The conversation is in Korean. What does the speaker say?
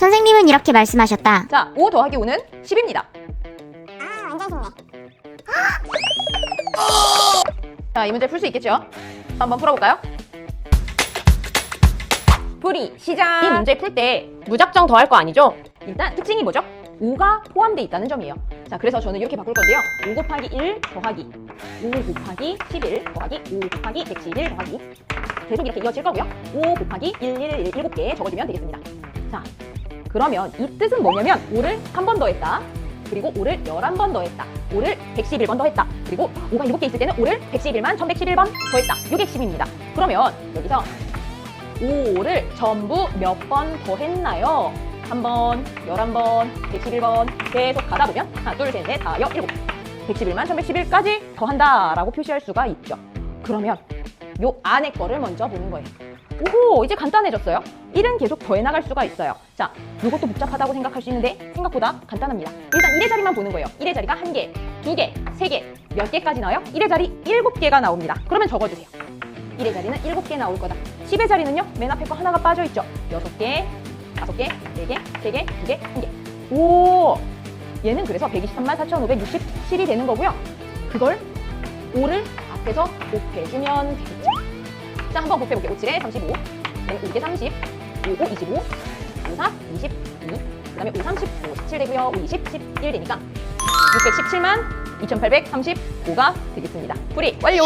선생님은 이렇게 말씀하셨다. 자, 5 더하기 5는 10입니다. 아, 완전 쉽네. 자, 이 문제 풀 수 있겠죠? 한번 풀어볼까요? 풀이 시작! 이 문제 풀 때 무작정 더할 거 아니죠? 일단 특징이 뭐죠? 5가 포함되어 있다는 점이에요. 자, 그래서 저는 이렇게 바꿀 건데요. 5 곱하기 1 더하기 5 곱하기 11 더하기 5 곱하기 111 더하기 계속 이렇게 이어질 거고요. 5 곱하기 1, 1, 1, 7개 적어주면 되겠습니다. 자, 그러면 이 뜻은 뭐냐면 5를 한 번 더 했다. 그리고 5를 11번 더 했다. 5를 111번 더 했다. 그리고 5가 7개 있을 때는 5를 111만 1111번 더 했다. 이게 핵심입니다. 그러면 여기서 5를 전부 몇 번 더 했나요? 한 번, 11번, 111번 계속 가다 보면 하나, 둘, 셋, 넷, 다, 여, 일곱 111만 1111까지 더한다라고 표시할 수가 있죠. 그러면 요 안에 거를 먼저 보는 거예요. 오호, 이제 간단해졌어요. 1은 계속 더해 나갈 수가 있어요. 자, 이것도 복잡하다고 생각할 수 있는데 생각보다 간단합니다. 일단 1의 자리만 보는 거예요. 1의 자리가 1개, 2개, 3개, 몇 개까지 나와요? 1의 자리 7개가 나옵니다. 그러면 적어주세요. 1의 자리는 7개 나올 거다. 10의 자리는요? 맨 앞에 거 하나가 빠져 있죠. 6개, 5개, 4개, 3개, 2개, 1개. 오! 얘는 그래서 123만 4,567이 되는 거고요. 그걸 5를 앞에서 곱해주면 되겠죠. 자, 한번 곱해볼게요. 5, 7에 35, 그다음에 5개 30, 5, 5, 25, 5, 4, 22, 그 다음에 5, 30, 5, 17 되고요. 5, 20, 11 되니까 617만 2835가 되겠습니다. 풀이 완료!